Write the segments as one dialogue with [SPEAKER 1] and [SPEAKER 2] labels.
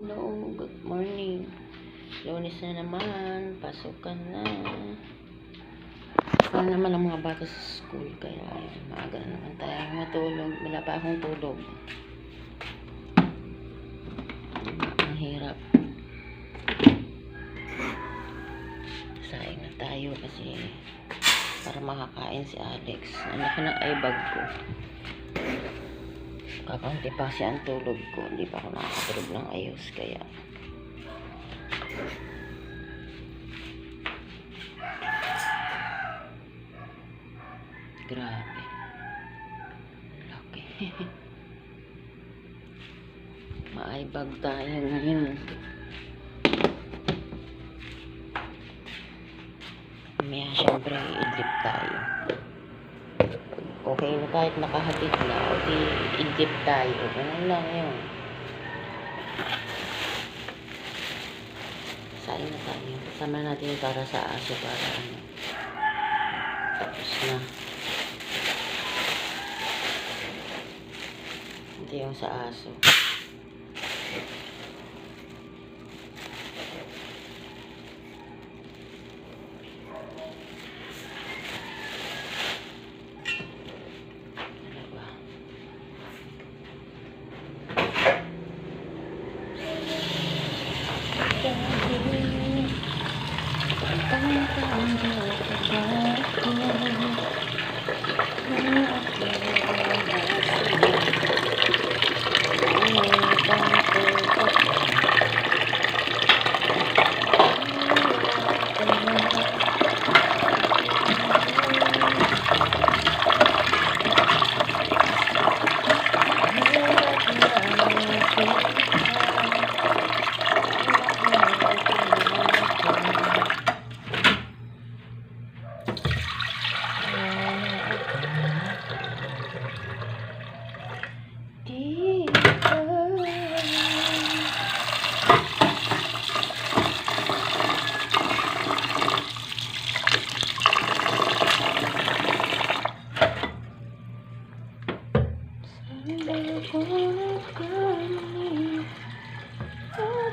[SPEAKER 1] Hello, good morning. Lunes na naman, pasukan na. Wala naman ang mga bata sa school, kaya ayun, maaga na naman tayo matulog. Wala pa akong tulog. Ang hirap. Saing na tayo kasi para makakain si Alex. Anak ng bag ko. Kakaunti pa kasi ang tulog ko. Hindi pa ako nakakatulog ng ayos. Kaya grabe. Laki. Maaibag tayo ngayon. Mamaya syempre idlip tayo. Okay na kahit nakahatid na, o di idlip tayo. Ganun lang yun. Sain na tayo. Kasama natin yung para sa aso para ano. Tapos na. Hindi yung sa aso.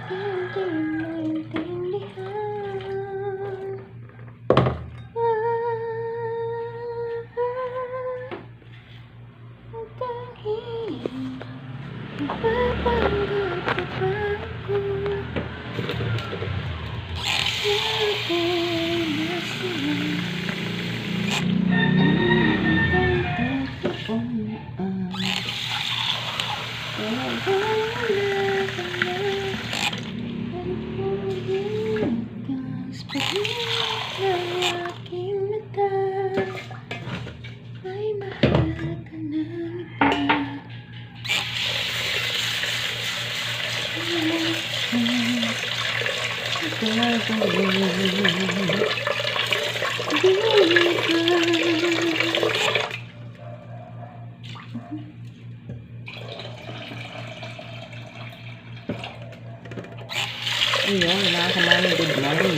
[SPEAKER 1] Ay, Ayun, mga kamami, good morning.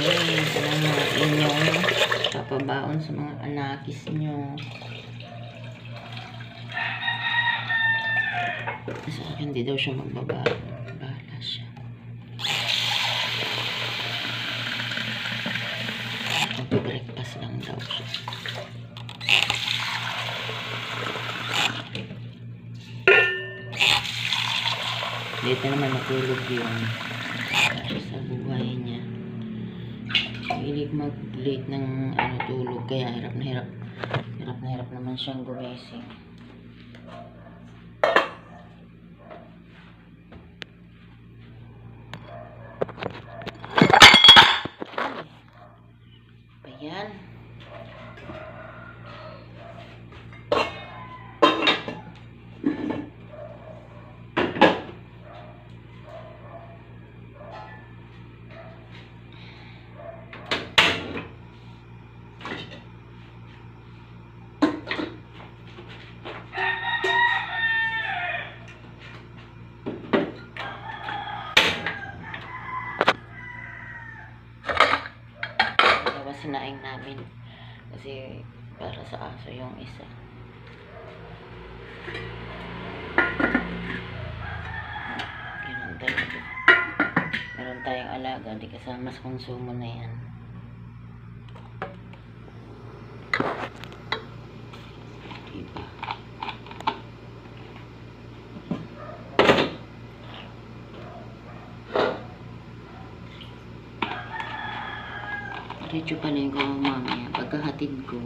[SPEAKER 1] Lang mga inyong papabaon sa mga anakis nyo. Sa akin, di daw siya magbabago. Magbe-breakfast lang daw. Dito naman matulog yun. Kasi sa buhay niya. Hilig mag-late ng ano, tulog. Kaya hirap na hirap. Hirap na hirap naman siyang gumising. Ayan. Sinaing namin. Kasi para sa aso yung isa. Ganun talaga. alaga, di kasama sa konsumo na yan. Diretso pa na ko mamaya. Pagkahatid ko,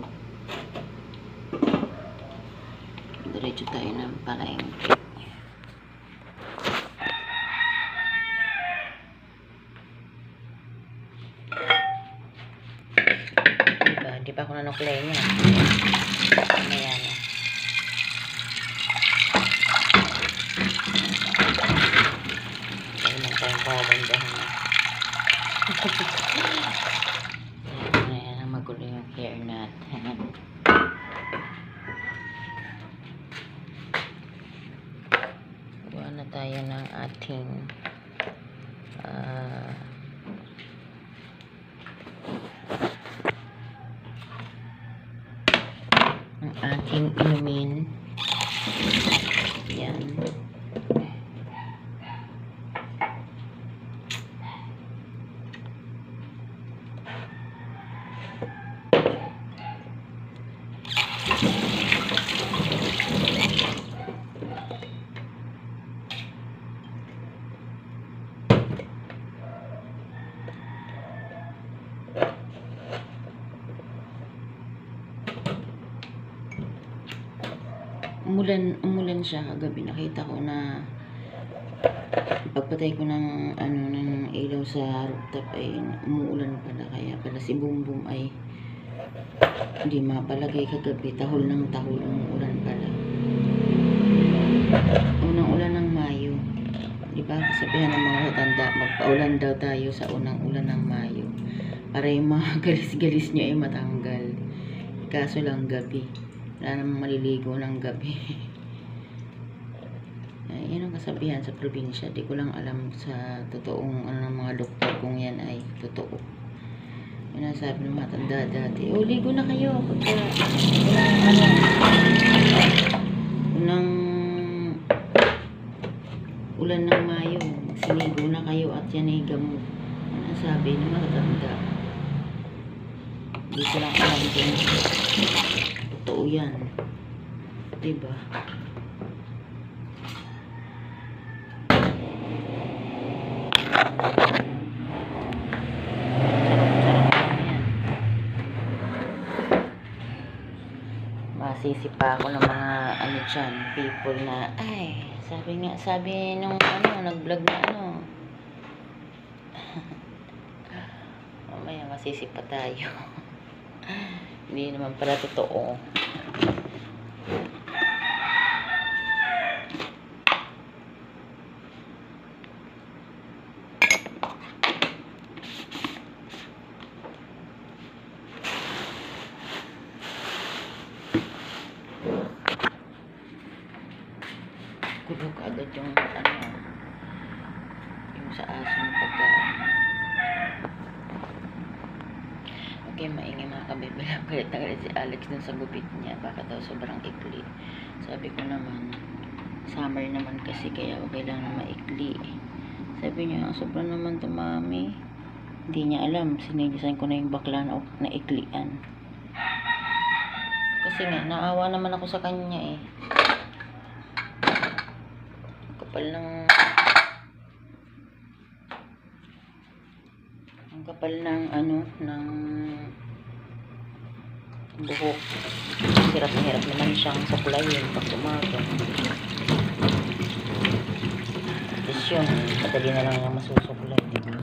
[SPEAKER 1] diretso tayo ng palengke. Diba? Di pa ako nanuklay niya. Ayan. Ayun lang tayong pagandahan na. Ayan, ang magulo yung hair natin. Gawa na tayo ng ating ah ang ating inumin. Yan. Umulan, umulan siya kagabi. Nakita ko na pagpatay ko ng ano ng ilaw sa rooftop ay umuulan pala. Kaya pala si Bumbum ay hindi mapalagay kagabi. Tahol ng tahol umuulan pala. Unang ulan ng Mayo. Di ba? Sabihan ng mga tanda magpaulan daw tayo sa unang ulan ng Mayo. Para yung mga galis-galis niya ay matanggal. Kaso lang gabi wala namang maliligo ng gabi yan ang kasabihan sa probinsya. Di ko lang alam sa totoong ano ng mga doktor kung yan ay totoo. Yan ang sabi ng matanda dati. O, ligo na kayo. Pagka, unang, ano, ulan ng Mayo. Sinigo na kayo at yan ay gamot. Yan ang sabi ng matanda. Hindi ko lang alam kung totoo yan. Diba? Masisi pa ako ng mga ano dyan, people na, ay, sabi nga, sabi nung ano, nag-vlog na ano. Mamaya masisi pa tayo. Hindi naman pala totoo. Kulog agad yung ano, yung sa aso ng pagka Okay, maingay mga kabibilang. Galit na galit si Alex dun sa gupit niya. Baka daw sobrang ikli. Sabi ko naman, summer naman kasi kaya okay lang na maikli. Sabi niya, sobrang naman to mami. Hindi niya alam. Sinilisan ko na yung bakla na, na iklian. Kasi nga, naawa naman ako sa kanya eh. Kapal ng ang kapal ng ano ng buhok. Hirap na hirap naman siyang suklayin pag umaga. Tapos yun madali na lang yung masusuklay diba?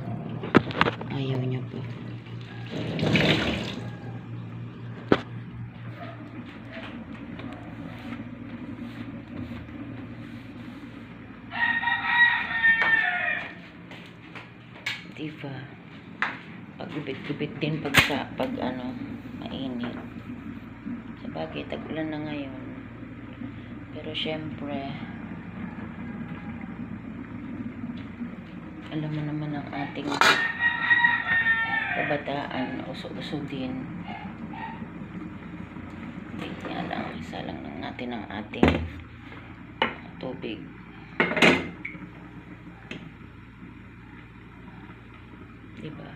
[SPEAKER 1] ayaw niya po. Diba? Pagubit-gubit din pag sa pag ano bagay tag-ulan na ngayon pero syempre alam mo naman ang ating kabataan uso-uso din nga lang isa lang lang natin ang ating tubig Diba?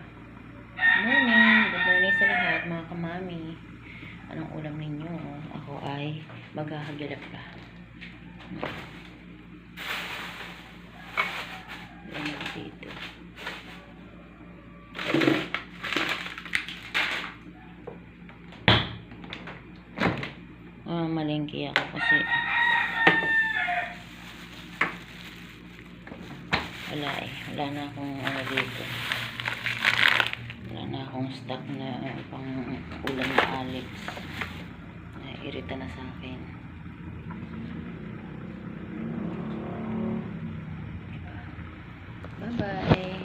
[SPEAKER 1] Morning! Good morning sa lahat, mga kamami. Anong ulam ninyo? Ako ay maghahagalap pa. Yan lang dito. Ah, malengke ako kasi wala eh. Wala na akong ano dito. Akong stock na uh, pang ulam na Alex. Nairita na sa akin. Bye-bye.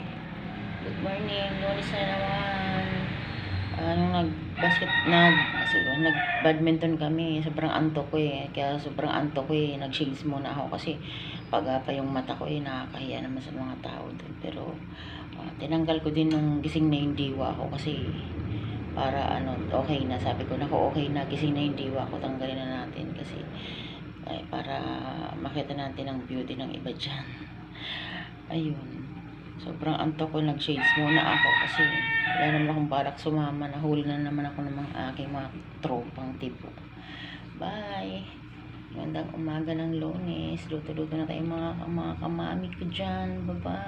[SPEAKER 1] Good morning. Lunes na naman. Ano, nag-basket, nag, nag-badminton kami. Sobrang antok ko eh. Kaya sobrang antok ko eh. Nag-shades muna ako kasi pag pa yung mata ko eh, nakakahiya naman sa mga tao doon. Pero, ah, tinanggal ko din nung gising na yung diwa ko kasi para ano, okay na. Sabi ko, naku, okay na. Gising na yung diwa ko. Tanggalin na natin kasi ay, para makita natin ang beauty ng iba dyan. Ayun. Sobrang antok ko. Nag-shades muna ako kasi wala naman akong balak sumama. Nahuli na naman ako ng mga aking mga tropang tipo. Bye! Magandang umaga ng lunes. Luto-luto na tayo mga, mga kamami ko dyan. Bye-bye!